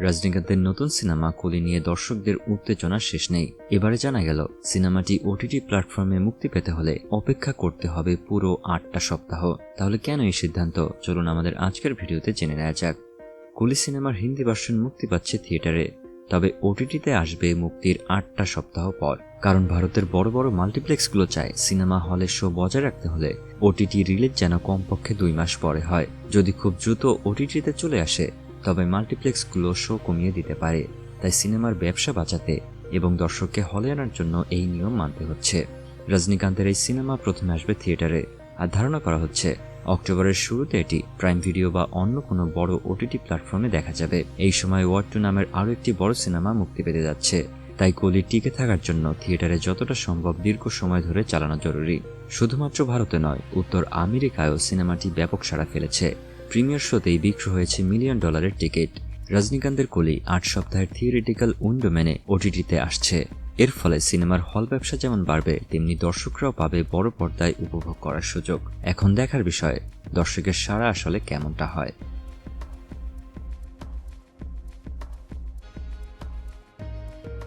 রজনীকান্তের নতুন সিনেমা কলি নিয়ে দর্শকদের উত্তেজনা শেষ নেই। এবারে জানা গেল, সিনেমাটি ওটিটি প্ল্যাটফর্মে মুক্তি পেতে হলে অপেক্ষা করতে হবে পুরো আটটা সপ্তাহ। তাহলে কেন এই সিদ্ধান্ত? চলুন আমাদের আজকের ভিডিওতে জেনে নেওয়া যাক। কুলি সিনেমার হিন্দি ভার্সন মুক্তি পাচ্ছে থিয়েটারে, তবে ওটিটিতে আসবে মুক্তির আটটা সপ্তাহ পর। কারণ ভারতের বড় বড় মাল্টিপ্লেক্সগুলো চায় সিনেমা হলে শো বজায় রাখতে হলে ওটিটি রিলিজ যেন কমপক্ষে দুই মাস পরে হয়। যদি খুব দ্রুত ওটিটিতে চলে আসে তবে মাল্টিপ্লেক্সগুলো শো কমিয়ে দিতে পারে, তাই সিনেমার ব্যবসা বাঁচাতে এবং দর্শককে হলে আনার জন্য এই নিয়ম মানতে হচ্ছে। রজনীকান্তের এই সিনেমা প্রথমে আসবে থিয়েটারে, আর ধারণা করা হচ্ছে অক্টোবরের শুরুতে এটি প্রাইম ভিডিও বা অন্য কোনো বড় ওটিটি প্ল্যাটফর্মে দেখা যাবে। এই সময় ওয়ার টু নামের আরও একটি বড় সিনেমা মুক্তি পেতে যাচ্ছে, তাই কলি টিকে থাকার জন্য থিয়েটারে যতটা সম্ভব দীর্ঘ সময় ধরে চালানো জরুরি। শুধুমাত্র ভারতে নয়, উত্তর আমেরিকায়ও সিনেমাটি ব্যাপক সাড়া ফেলেছে। প্রিমিয়ার শোতেই বিক্রি হয়েছে মিলিয়ন ডলারের টিকিট রজনীকান্তের কলি আট সপ্তাহের থিওরিটিক্যাল উইন্ডো মেনে ওটিটিতে আসছে। এর ফলে সিনেমার হল ব্যবসা যেমন বাড়বে, তেমনি দর্শকরাও পাবে বড় পর্দায় উপভোগ করার সুযোগ। এখন দেখার বিষয়, দর্শকের সারা আসলে কেমনটা হয়?